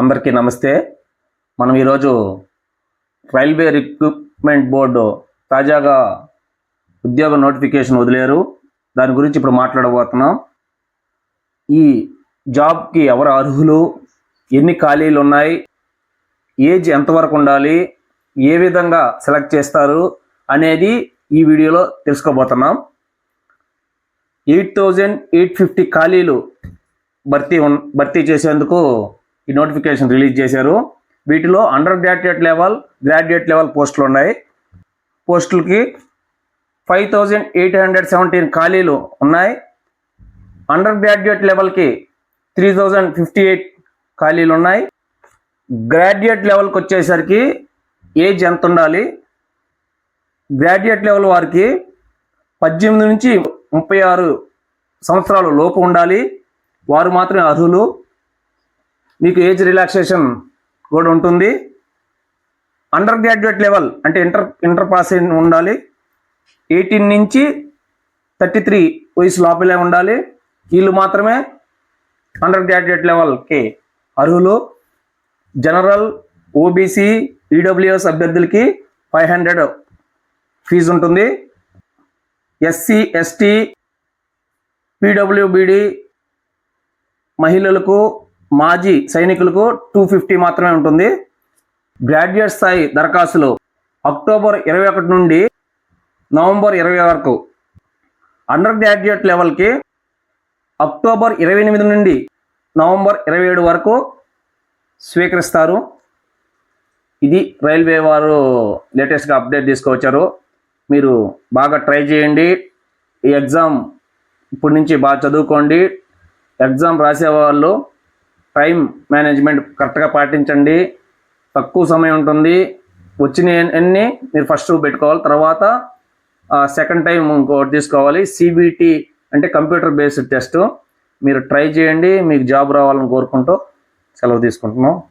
అందరికీ నమస్తే. మనం ఈరోజు రైల్వే రిక్రూట్మెంట్ బోర్డు తాజాగా ఉద్యోగ నోటిఫికేషన్ వదిలేరు. దాని గురించి ఇప్పుడు మాట్లాడబోతున్నాం. ఈ జాబ్కి ఎవరు అర్హులు? ఎన్ని ఖాళీలు ఉన్నాయి? ఏజ్ ఎంతవరకు ఉండాలి? ఏ విధంగా సెలెక్ట్ చేస్తారు? అనేది ఈ వీడియోలో తెలుసుకోబోతున్నాం. ఎయిట్ థౌజండ్ ఎయిట్ ఫిఫ్టీ ఖాళీలు భర్తీ భర్తీ చేసేందుకు ఈ నోటిఫికేషన్ రిలీజ్ చేశారు. వీటిలో under graduate level graduate level పోస్టులు ఉన్నాయి. పోస్టులకి five thousand eight hundred seventeen ఖాళీలు ఉన్నాయి. అండర్ గ్రాడ్యుయేట్ లెవెల్కి త్రీ థౌజండ్ ఫిఫ్టీ ఎయిట్ ఖాళీలు ఉన్నాయి. గ్రాడ్యుయేట్ లెవెల్కి వచ్చేసరికి ఏజ్ ఎంత ఉండాలి? గ్రాడ్యుయేట్ లెవెల్ వారికి పద్దెనిమిది నుంచి ముప్పై ఆరు సంవత్సరాలు లోపు ఉండాలి. వారు మాత్రమే అర్హులు. మీకు ఏజ్ రిలాక్సేషన్ కూడా ఉంటుంది. అండర్ గ్రాడ్యుయేట్ లెవెల్ అంటే ఇంటర్ ఇంటర్ పాస్ ఉండాలి. ఎయిటీన్ నుంచి థర్టీ త్రీ వయసు లోపలే ఉండాలి. వీళ్ళు మాత్రమే అండర్ గ్రాడ్యుయేట్ లెవెల్కి అర్హులు. జనరల్ ఓబీసీ ఈడబ్ల్యూఎస్ అభ్యర్థులకి ఫైవ్ హండ్రెడ్ ఫీజు ఉంటుంది. ఎస్సీ ఎస్టీ పీడబ్ల్యూబీడీ మహిళలకు మాజీ సైనికులకు టూ ఫిఫ్టీ మాత్రమే ఉంటుంది. గ్రాడ్యుయేట్ స్థాయి దరఖాస్తులు అక్టోబర్ ఇరవై ఒకటి నుండి నవంబర్ ఇరవై వరకు. అండర్ గ్రాడ్యుయేట్ లెవెల్కి అక్టోబర్ ఇరవై ఎనిమిది నుండి నవంబర్ ఇరవై ఏడు వరకు స్వీకరిస్తారు. ఇది రైల్వే వారు లేటెస్ట్గా అప్డేట్ తీసుకువచ్చారు మీరు బాగా ట్రై చేయండి. ఈ ఎగ్జామ్ ఇప్పటి నుంచి బాగా చదువుకోండి. ఎగ్జామ్ రాసేవాళ్ళు టైం మేనేజ్మెంట్ కరెక్ట్గా పాటించండి. తక్కువ సమయం ఉంటుంది. వచ్చిన అన్ని మీరు ఫస్ట్ పెట్టుకోవాలి. తర్వాత సెకండ్ టైం ఇంకోటి తీసుకోవాలి. సిబిటి అంటే కంప్యూటర్ బేస్డ్ టెస్ట్. మీరు ట్రై చేయండి. మీకు జాబ్ రావాలని కోరుకుంటూ సెలవు తీసుకుంటున్నాం.